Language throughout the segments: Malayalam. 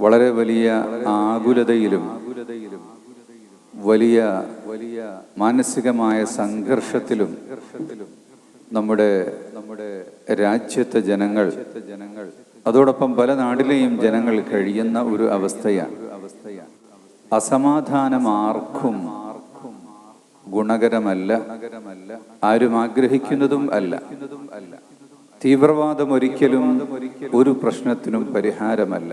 വളരെ വലിയ ആകുലതയിലും വലിയ വലിയ മാനസികമായ സംഘർഷത്തിലും നമ്മുടെ നമ്മുടെ രാജ്യത്തെ ജനങ്ങൾ ജനങ്ങൾ അതോടൊപ്പം പല നാട്ടിലെയും ജനങ്ങൾ കഴിയുന്ന ഒരു അവസ്ഥയാണ്. അസമാധാനം ആർക്കും ഗുണകരമല്ല ആരും ആഗ്രഹിക്കുന്നതും അല്ല. തീവ്രവാദം ഒരിക്കലും ഒരു പ്രശ്നത്തിനും പരിഹാരമല്ല.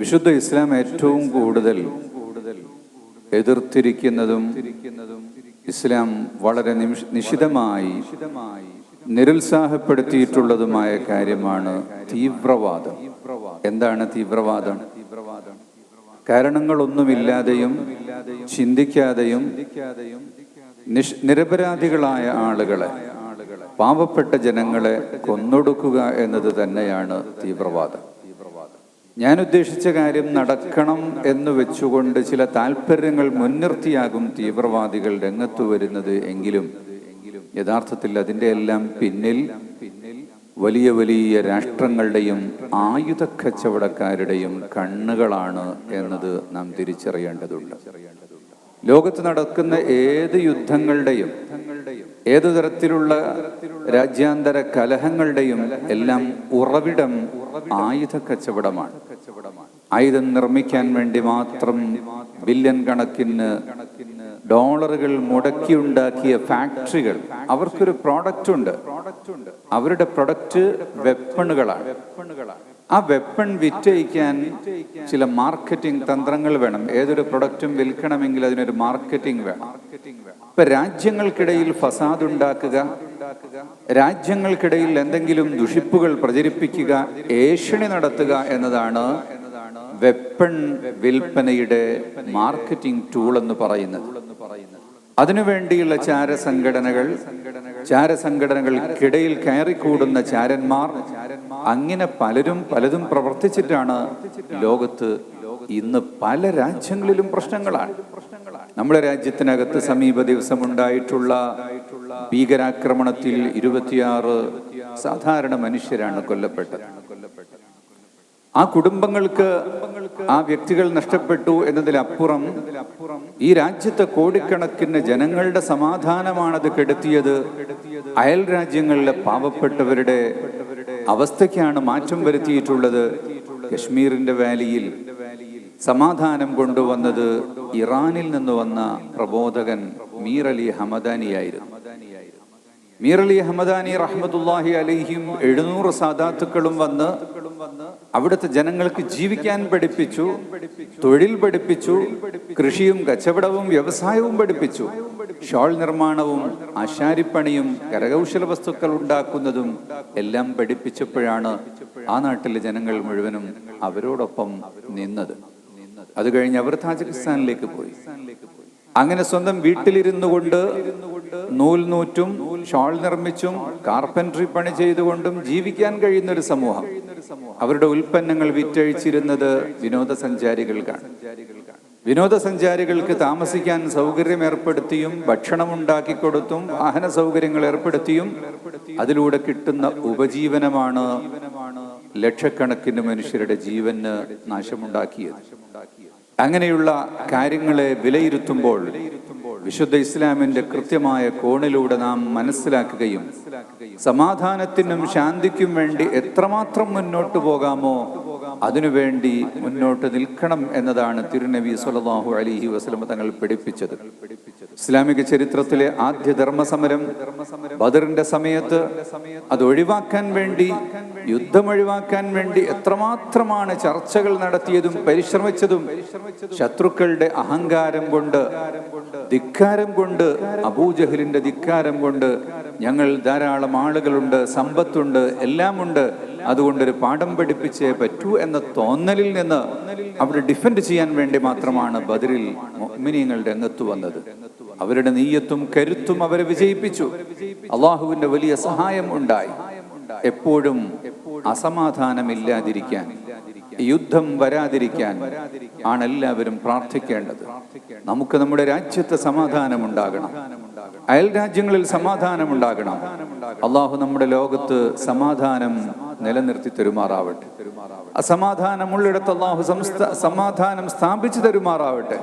വിശുദ്ധ ഇസ്ലാം ഏറ്റവും കൂടുതൽ എതിർത്തിരിക്കുന്നതും ഇസ്ലാം വളരെ നിശിതമായി നിരുത്സാഹപ്പെടുത്തിയിട്ടുള്ളതുമായ കാര്യമാണ് തീവ്രവാദം. എന്താണ് തീവ്രവാദം? കാരണങ്ങളൊന്നുമില്ലാതെയും ചിന്തിക്കാതെയും നിരപരാധികളായ ആളുകളെ പാവപ്പെട്ട ജനങ്ങളെ കൊന്നൊടുക്കുക എന്നത് തന്നെയാണ് തീവ്രവാദം. ഞാൻ ഉദ്ദേശിച്ച കാര്യം നടക്കണം എന്ന് വെച്ചുകൊണ്ട് ചില താല്പര്യങ്ങൾ മുൻനിർത്തിയാകും തീവ്രവാദികൾ രംഗത്തു വരുന്നത് എങ്കിലും യഥാർത്ഥത്തിൽ അതിന്റെ എല്ലാം പിന്നിൽ വലിയ വലിയ രാഷ്ട്രങ്ങളുടെയും ആയുധ കച്ചവടക്കാരുടെയും കണ്ണുകളാണ് എന്നത് നാം തിരിച്ചറിയേണ്ടതുണ്ട്. ലോകത്ത് നടക്കുന്ന ഏത് യുദ്ധങ്ങളുടെയും ഏതു തരത്തിലുള്ള രാജ്യാന്തര കലഹങ്ങളുടെയും എല്ലാം ഉറവിടം ആയുധ കച്ചവടമാണ് ആയുധം നിർമ്മിക്കാൻ വേണ്ടി മാത്രം ബില്യൺ കണക്കിന് ഡോളറുകൾ മുടക്കിയുണ്ടാക്കിയ ഫാക്ടറികൾ. അവർക്കൊരു പ്രോഡക്റ്റ് ഉണ്ട് അവരുടെ പ്രൊഡക്റ്റ് വെപ്പണുകളാണ്. ആ വെപ്പൺ വിറ്റയിക്കാൻ ചില മാർക്കറ്റിംഗ് തന്ത്രങ്ങൾ വേണം. ഏതൊരു പ്രൊഡക്റ്റും വിൽക്കണമെങ്കിൽ അതിനൊരു മാർക്കറ്റിംഗ് വേണം. ഇപ്പൊ രാജ്യങ്ങൾക്കിടയിൽ ഫസാദ് ഉണ്ടാക്കുക രാജ്യങ്ങൾക്കിടയിൽ എന്തെങ്കിലും ദുഷിപ്പുകൾ പ്രചരിപ്പിക്കുക ഏഷണി നടത്തുക എന്നതാണ് വെപ്പൺ വിൽപ്പനയുടെ മാർക്കറ്റിംഗ് ടൂൾ എന്ന് പറയുന്നത്. അതിനുവേണ്ടിയുള്ള ചാരസംഘടനകൾ ചാരസംഘടനകൾക്കിടയിൽ കയറിക്കൂടുന്ന ചാരന്മാർ അങ്ങനെ പലരും പലതും പ്രവർത്തിച്ചിട്ടാണ് ലോകത്ത് ഇന്ന് പല രാജ്യങ്ങളിലും പ്രശ്നങ്ങളാണ്. നമ്മുടെ രാജ്യത്തിനകത്ത് സമീപ ദിവസം ഉണ്ടായിട്ടുള്ള ഭീകരാക്രമണത്തിൽ ഇരുപത്തിയാറ് സാധാരണ മനുഷ്യരാണ് കൊല്ലപ്പെട്ടത്. ആ കുടുംബങ്ങൾക്ക് ആ വ്യക്തികൾ നഷ്ടപ്പെട്ടു എന്നതിലപ്പുറം ഈ രാജ്യത്തെ കോടിക്കണക്കിന് ജനങ്ങളുടെ സമാധാനമാണത് കെടുത്തിയത്. അയൽ രാജ്യങ്ങളിലെ പാവപ്പെട്ടവരുടെ അവസ്ഥയ്ക്കാണ് മാറ്റം വരുത്തിയിട്ടുള്ളത്. കശ്മീരിന്റെ വാലിയിൽ സമാധാനം കൊണ്ടുവന്നത് ഇറാനിൽ നിന്ന് വന്ന പ്രബോധകൻ മീർ അലി ഹമദാനിയായിരുന്നു. മീർ അലി ഹമദാനി റഹ്മത്തുല്ലാഹി അലിഹിയും എഴുന്നൂറ് സാധാത്തുക്കളും വന്ന് അവിടുത്തെ ജനങ്ങൾക്ക് ജീവിക്കാൻ പഠിപ്പിച്ചു തൊഴിൽ പഠിപ്പിച്ചു കൃഷിയും കച്ചവടവും വ്യവസായവും പഠിപ്പിച്ചു. ഷോൾ നിർമ്മാണവും ആശാരിപ്പണിയും കരകൗശല വസ്തുക്കൾ ഉണ്ടാക്കുന്നതും എല്ലാം പഠിപ്പിച്ചപ്പോഴാണ് ആ നാട്ടിലെ ജനങ്ങൾ മുഴുവനും അവരോടൊപ്പം നിന്നത്. അത് കഴിഞ്ഞ് അവർ താജിക്കിസ്ഥാനിലേക്ക് പോയി. അങ്ങനെ സ്വന്തം വീട്ടിലിരുന്നു കൊണ്ട് നൂൽ നൂറ്റും ഷോൾ നിർമ്മിച്ചും കാർപ്പൻട്രി പണി ചെയ്തുകൊണ്ടും ജീവിക്കാൻ കഴിയുന്ന ഒരു സമൂഹം. അവരുടെ ഉൽപ്പന്നങ്ങൾ വിറ്റഴിച്ചിരുന്നത് വിനോദസഞ്ചാരികൾക്കാണ്. വിനോദസഞ്ചാരികൾക്ക് താമസിക്കാൻ സൗകര്യം ഏർപ്പെടുത്തിയും ഭക്ഷണം ഉണ്ടാക്കി കൊടുത്തും വാഹന സൗകര്യങ്ങൾ ഏർപ്പെടുത്തിയും അതിലൂടെ കിട്ടുന്ന ഉപജീവനമാണ് ലക്ഷക്കണക്കിന് മനുഷ്യരുടെ ജീവന് നാശമുണ്ടാക്കിയത്. അങ്ങനെയുള്ള കാര്യങ്ങളെ വിലയിരുത്തുമ്പോൾ വിശുദ്ധ ഇസ്ലാമിന്റെ കൃത്യമായ കോണിലൂടെ നാം മനസ്സിലാക്കുകയും സമാധാനത്തിനും ശാന്തിക്കും വേണ്ടി എത്രമാത്രം മുന്നോട്ടു പോകാമോ അതിനുവേണ്ടി മുന്നോട്ട് നിൽക്കണം എന്നതാണ് തിരുനബി സുലതാഹു അലിഹി വസ്ലമ തങ്ങൾ പഠിപ്പിച്ചത്. ഇസ്ലാമിക ചരിത്രത്തിലെ ആദ്യ ധർമ്മസമരം ബദറിന്റെ സമയത്ത് അത് ഒഴിവാക്കാൻ വേണ്ടി യുദ്ധം ഒഴിവാക്കാൻ വേണ്ടി എത്രമാത്രമാണ് ചർച്ചകൾ നടത്തിയതും പരിശ്രമിച്ചതും ശത്രുക്കളുടെ അഹങ്കാരം കൊണ്ട് ധിക്കാരം കൊണ്ട് അബൂജഹലിന്റെ ധിക്കാരം കൊണ്ട് ഞങ്ങൾ ധാരാളം ആളുകളുണ്ട് സമ്പത്തുണ്ട് എല്ലാമുണ്ട്. അതുകൊണ്ടൊരു പാഠം പഠിപ്പിച്ചേ പറ്റൂ എന്ന തോന്നലിൽ നിന്ന് അവിടെ ഡിഫെൻഡ് ചെയ്യാൻ വേണ്ടി മാത്രമാണ് ബദറിൽ മൊമിനിയങ്ങൾ രംഗത്ത് വന്നത്. അവരുടെ നീയത്തും കരുത്തും അവരെ വിജയിപ്പിച്ചു. അള്ളാഹുവിന്റെ വലിയ സഹായം ഉണ്ടായി. എപ്പോഴും അസമാധാനമില്ലാതിരിക്കാൻ യുദ്ധം വരാതിരിക്കാൻ ആണ് എല്ലാവരും പ്രാർത്ഥിക്കേണ്ടത്. നമുക്ക് നമ്മുടെ രാജ്യത്തെ സമാധാനം ഉണ്ടാകണം. അയൽ രാജ്യങ്ങളിൽ സമാധാനം ഉണ്ടാകണം. അള്ളാഹു നമ്മുടെ ലോകത്ത് സമാധാനം നിലനിർത്തി തരുമാറാവട്ടെ. അസമാധാനമുള്ളിടത്ത് അള്ളാഹു സമാധാനം സ്ഥാപിച്ചു തരുമാറാവട്ടെ.